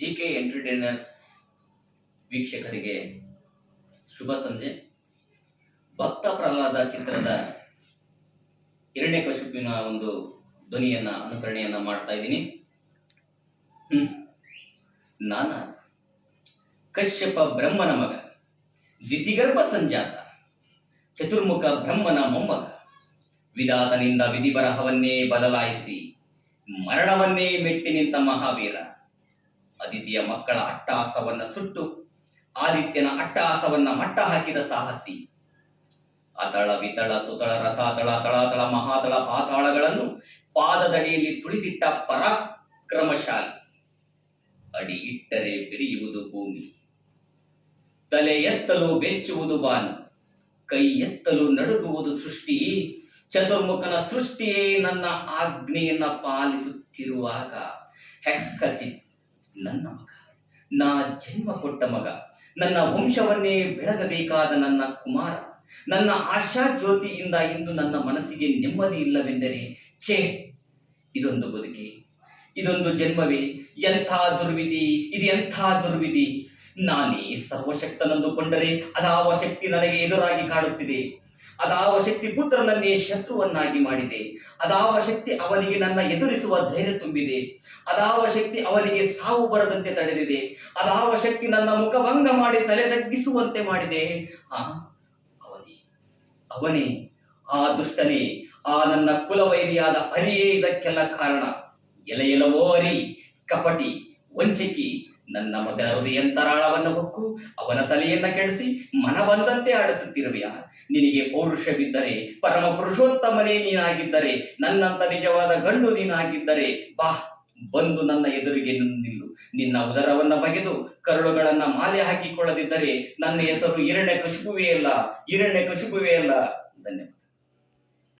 G K entertainers ವೀಕ್ಷಕರಿಗೆ ಶುಭ ಸಂಜೆ. ಭಕ್ತ ಪ್ರಹ್ಲಾದ ಚಿತ್ರದ ಎರಡನೇ ಕಶುಪಿನ ಒಂದು ಧ್ವನಿಯನ್ನ, ಅನುಕರಣೆಯನ್ನ ಮಾಡ್ತಾ ಇದ್ದೀನಿ. ನಾನ ಕಶ್ಯಪ ಬ್ರಹ್ಮನ ಮಗ ದ್ವಿತಿಗರ್ಭ ಸಂಜಾತ, ಚತುರ್ಮುಖ ಬ್ರಹ್ಮನ ಮೊಮ್ಮಗ ವಿಧಾತನಿಂದ ವಿಧಿ ಬರಹವನ್ನೇ ಬದಲಾಯಿಸಿ ಮರಣವನ್ನೇ ಮೆಟ್ಟಿ ನಿಂತ ಮಹಾವೀರ. ಅದಿತಿಯ ಮಕ್ಕಳ ಅಟ್ಟಹಾಸವನ್ನ ಸುಟ್ಟು ಆದಿತ್ಯನ ಅಟ್ಟಹಾಸವನ್ನ ಮಟ್ಟ ಹಾಕಿದ ಸಾಹಸಿ. ಅತಳ ವಿತಳ ಸುತಳ ರಸಾತಳ ತಳಾತಳ ಮಹಾತಳ ಪಾತಾಳಗಳನ್ನು ಪಾದದಡಿಯಲ್ಲಿ ತುಳಿದಿಟ್ಟ ಪರಾಕ್ರಮಶಾಲಿ. ಅಡಿ ಇಟ್ಟರೆ ಬಿರಿಯುವುದು ಭೂಮಿ. ತಲೆ ಎತ್ತಲು ಬೆಚ್ಚುವುದು ಬಾನು. ಕೈ ಎತ್ತಲು ನಡುಗುವುದು ಸೃಷ್ಟಿ. ಚತುರ್ಮುಖನ ಸೃಷ್ಟಿಯೇ ನನ್ನ ಆಜ್ಞೆಯನ್ನ ಪಾಲಿಸುತ್ತಿರುವಾಗ ಹೆಕ್ಕಚಿ ನನ್ನ ಮಗ. ನಾ ಜನ್ಮ ಕೊಟ್ಟ ಮಗ. ನನ್ನ ವಂಶವನ್ನೇ ಬೆಳಗಬೇಕಾದ ನನ್ನ ಕುಮಾರ. ನನ್ನ ಆಶಾ ಜ್ಯೋತಿಯಿಂದ ಇಂದು ನನ್ನ ಮನಸ್ಸಿಗೆ ನೆಮ್ಮದಿ ಇಲ್ಲವೆಂದರೆ ಛೇ, ಇದೊಂದು ಬದುಕಿ. ಇದೊಂದು ಜನ್ಮವೇ. ಎಂಥ ದುರ್ವಿಧಿ, ಇದು ಎಂಥ ದುರ್ವಿಧಿ. ನಾನೇ ಸರ್ವಶಕ್ತನಂದುಕೊಂಡರೆ ಅದಾವ ಶಕ್ತಿ ನನಗೆ ಎದುರಾಗಿ ಕಾಡುತ್ತಿದೆ. ಅದಾವ ಶಕ್ತಿ ಪುತ್ರನನ್ನೇ ಶತ್ರುವನ್ನಾಗಿ ಮಾಡಿದೆ. ಅದಾವ ಶಕ್ತಿ ಅವನಿಗೆ ನನ್ನ ಎದುರಿಸುವ ಧೈರ್ಯ ತುಂಬಿದೆ. ಅದಾವ ಶಕ್ತಿ ಅವನಿಗೆ ಸಾವು ಬರದಂತೆ ತಡೆದಿದೆ. ಅದಾವ ಶಕ್ತಿ ನನ್ನ ಮುಖಭಂಗ ಮಾಡಿ ತಲೆ ತಗ್ಗಿಸುವಂತೆ ಮಾಡಿದೆ. ಆ, ಅವನೇ ಅವನೇ, ಆ ದುಷ್ಟನೇ, ಆ ನನ್ನ ಕುಲವೈರಿಯಾದ ಅರಿಯೇ, ಇದಕ್ಕೆಲ್ಲ ಕಾರಣ. ಎಲೆ ಅರಿ, ಕಪಟಿ, ವಂಚಕಿ ನನ್ನ ಹೃದಯ ಹೃದಯಂತರಾಳವನ್ನು ಹೊಕ್ಕು, ಅವನ ತಲೆಯನ್ನ ಕೆಡಿಸಿ ಮನ ಬಂದಂತೆ ಆಡಿಸುತ್ತಿರುವೆಯ? ನಿನಗೆ ಪೌರುಷವಿದ್ದರೆ, ಪರಮ ಪುರುಷೋತ್ತಮನೇ ನೀನಾಗಿದ್ದರೆ, ನನ್ನಂತ ನಿಜವಾದ ಗಂಡು ನೀನಾಗಿದ್ದರೆ, ಬಾ, ಬಂದು ನನ್ನ ಎದುರಿಗೆ ನಿಲ್ಲು. ನಿನ್ನ ಉದರವನ್ನ ಬಗೆದು ಕರುಳುಗಳನ್ನ ಮಾಲೆ ಹಾಕಿಕೊಳ್ಳದಿದ್ದರೆ ನನ್ನ ಹೆಸರು ಎರಡನೇ ಕಶುಬುವೇ ಅಲ್ಲ ಅಲ್ಲ. ಧನ್ಯವಾದ.